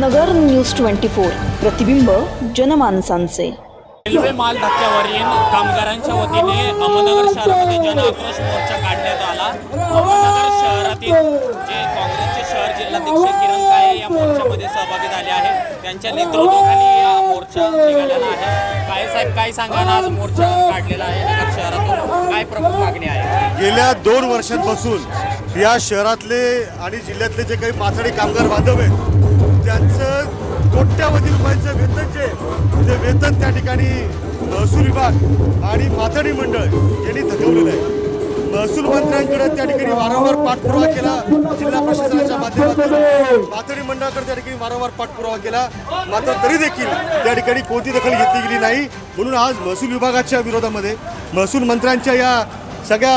नगर news twenty four. प्रतिबिंब जनमानसांचे. Railway माल धक्क्यावरील कामगारांच्या वतीने अहमदनगर शहरामध्ये जन आक्रोश मोर्चा काढण्यात आला. अहमदनगर शहरातील जे काँग्रेसचे शहर जिल्हाध्यक्ष किरण काळे या मोर्चामध्ये सहभागी झाले आहेत. त्यांच्या नेतृत्वाखाली हा मोर्चा निघालेला आहे. काळे साहेब काय सांगा आज मोर्चा काढलेला आहे नगर शहरातून. काय प्रमुख मागणी आहे? गेल्या दोन वर्षांपासून या शहरातले आणि जिल्ह्यातले जे काही माथाडी कामगार बांधव आहेत त्यांचं कोट्यावधी रुपयांचं वेतन जे म्हणजे वेतन त्या ठिकाणी महसूल विभाग आणि माथाडी मंडळ यांनी थकवलेलं आहे. महसूल मंत्र्यांकडे त्या ठिकाणी वारंवार पाठपुरावा केला जिल्हा प्रशासनाच्या माध्यमातून. माथाडी मंडळाकडे त्या ठिकाणी वारंवार पाठपुरावा केला. मात्र तरी देखील त्या ठिकाणी कोणती दखल घेतली गेली नाही. म्हणून आज महसूल विभागाच्या विरोधामध्ये महसूल मंत्र्यांच्या या सगळ्या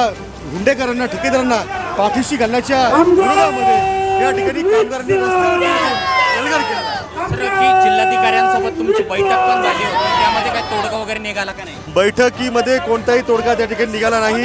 हुंडेकरांना ठेकेदारांना पाठीशी घालण्याच्या विरोधामध्ये या ठिकाणी कामगारांनी की जिल्हाधिकाऱ्यांसोबत तुमची बैठक पण झाली होती. त्यामध्ये काय तोडगा वगैरे निघाला का नाही? बैठकीमध्ये कोणताही तोडगा त्या ठिकाणी निघाला नाही.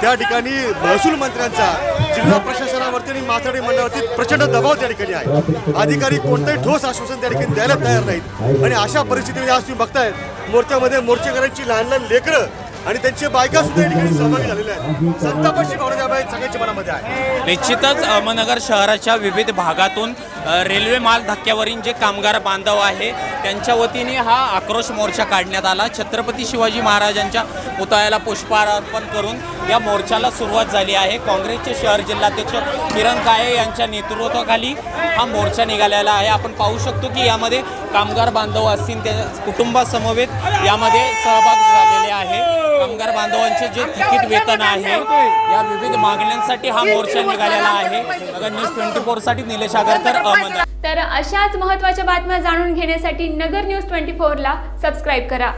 त्या ठिकाणी महसूल मंत्र्यांचा जिल्हा प्रशासनावरती आणि माथाडी मंडळावरती प्रचंड दबाव त्या ठिकाणी आहे. अधिकारी कोणतंही ठोस आश्वासन त्या ठिकाणी द्यायला तयार नाहीत. आणि अशा परिस्थितीमध्ये आज तुम्ही बघताय मोर्चामध्ये मोर्चेकऱ्यांची लहान लहान लेकरं आणि त्यांचे बायका सुद्धा या ठिकाणी सहभागी झालेल्या आहेत. संतापाची भावना सगळ्यांच्या मनामध्ये आहे. निश्चितच अहमदनगर शहराच्या विविध भागातून रेल्वे माल धक्क्यावरील जे कामगार बांधव आहे त्यांच्या वतीने हा आक्रोश मोर्चा काढण्यात आला. छत्रपती शिवाजी महाराजांच्या पुतळ्याला पुष्पहार अर्पण करून या मोर्चाला सुरुवात झाली आहे. काँग्रेसचे शहर जिल्हाध्यक्ष किरण काळे यांच्या नेतृत्वाखाली हा मोर्चा निघालेला आहे. आपण पाहू शकतो की यामध्ये कामगार बांधव असतील त्या कुटुंबासमवेत यामध्ये सहभाग झालेले आहे. कामगार बांधवांचे जे तिकीट वेतन आहे या विविध मागण्यांसाठी हा मोर्चा निघालेला आहे. न्यूज ट्वेंटी फोरसाठी निलेश आगरकर तर अशाच महत्त्वाच्या बातम्या जाणून घेण्यासाठी नगर न्यूज ट्वेंटी फोरला सबस्क्राईब करा.